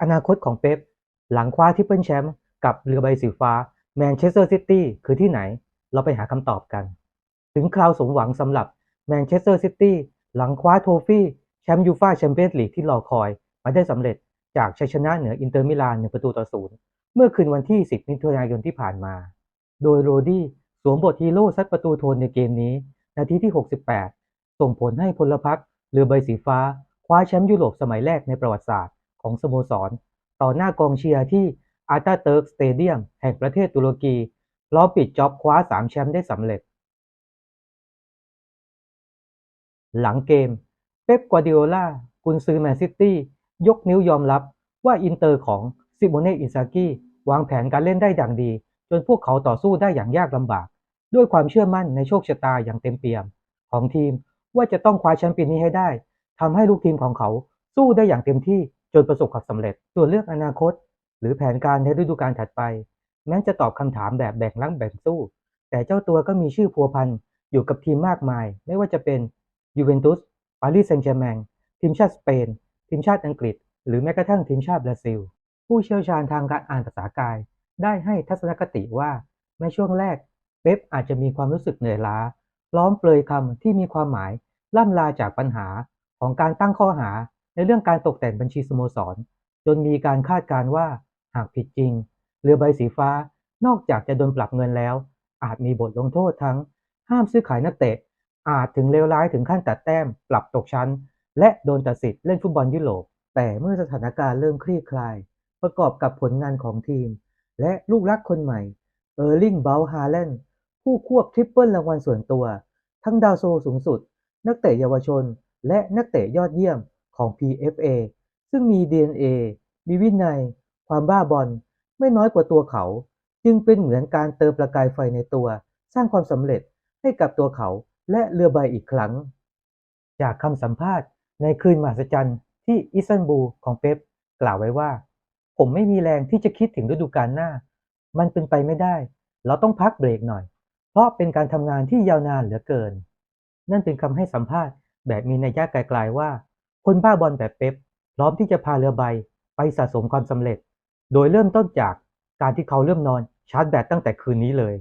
อนาคตของเป๊ปหลังคว้าทิปเปิลแชมป์กับเรือใบสีฟ้าแมนเชสเตอร์ซิตี้คือที่ไหน เราไปหาคำตอบกัน ถึงคราวสมหวังสำหรับแมนเชสเตอร์ซิตี้หลังคว้าโทฟี่แชมป์ยูฟ่าแชมเปี้ยนส์ลีกที่รอคอย มาได้สำเร็จจากชัยชนะเหนืออินเตอร์มิลานหนึ่งประตูต่อศูนย์เมื่อคืนวันที่ 10 มิถุนายนที่ผ่านมา โดยโรดี้สวมบทฮีโร่ซัดประตูโทนในเกมนี้ นาทีที่ 68 ส่งผลให้พลพรรคเรือใบสีฟ้า คว้าแชมป์ยุโรปสมัยแรกในประวัติศาสตร์ ของสโมสร ต่อหน้ากองเชียร์ที่อาร์ตาเติร์กสเตเดียมแห่งประเทศตุรกีพร้อปิดจ็อบคว้า 3 แชมป์ได้สำเร็จ หลังเกม เป๊ปกัวดิโอลากุนซือแมนซิตี้ ยกนิ้วยอมรับว่าอินเตอร์ของซิโมเน่อินซากิวางแผนการเล่นได้ดังดี จนพวกเขาต่อสู้ได้อย่างยากลำบาก ด้วยความเชื่อมั่นในโชคชะตาอย่างเต็มเปี่ยม ของทีมว่าจะต้องคว้าแชมป์ปีนี้ให้ได้ทำให้ลูกทีมของเขาสู้ได้อย่างเต็มที่ จนประสบความสำเร็จ ส่วนเรื่องอนาคต หรือแผนการในฤดูกาลถัดไป แม้จะตอบคำถามแบบแบ่งรับแบ่งสู้ แต่เจ้าตัวก็มีชื่อพัวพันอยู่กับทีมมากมาย ไม่ว่าจะเป็นยูเวนตุสปารีสแซงต์แชร์แมงทีมชาติสเปน ทีมชาติอังกฤษ หรือแม้กระทั่งทีมชาติบราซิล ผู้เชี่ยวชาญทางการอ่านภาษากาย ได้ให้ทัศนคติว่าในช่วงแรกเป๊ปอาจจะมีความรู้สึกเหนื่อยล้าพร้อมเปลยคำที่มีความหมายล่ำลาจากปัญหาของการตั้งข้อหา ในเรื่องการตกแต่งบัญชีสโมสร จนมีการคาดการว่าหากผิดจริง เรือใบสีฟ้านอกจากจะโดนปรับเงินแล้ว อาจมีบทลงโทษทั้ง ห้ามซื้อขายนักเตะ อาจถึงเลวร้ายถึงขั้นตัดแต้ม ปรับตกชั้น และโดนตัดสิทธิ์เล่นฟุตบอลยุโรปแต่เมื่อสถานการณ์เริ่มคลี่คลาย ประกอบกับผลงานของทีม และลูกรักคนใหม่เออร์ลิงเบลฮาแลนด์ผู้ควบทริปเปิลรางวัลส่วนตัว ทั้งดาวโซสูงสุด นักเตะเยาวชน และนักเตะยอดเยี่ยม ของ PFA ซึ่งมี DNA มีวินัย ความบ้าบอลไม่น้อยกว่าตัวเขา จึงเป็นเหมือนการเติมประกายไฟในตัว สร้างความสำเร็จให้กับตัวเขาและเรือใบอีกครั้ง จากคำสัมภาษณ์ในคืนมหัศจรรย์ที่อิสตันบูลของเป๊ปกล่าวไว้ว่า ผมไม่มีแรงที่จะคิดถึงฤดูกาลหน้า มันเป็นไปไม่ได้ เราต้องพักเบรกหน่อย เพราะเป็นการทำงานที่ยาวนานเหลือเกิน นั่นเป็นคำให้สัมภาษณ์แบบมีนัยยะไกลๆว่า คนบ้าบอลแบบเป๊ปพร้อมที่จะพาเรือใบไปสะสมความสำเร็จ โดยเริ่มต้นจากการที่เขาเริ่มนอนชาร์จแบตตั้งแต่คืนนี้เลย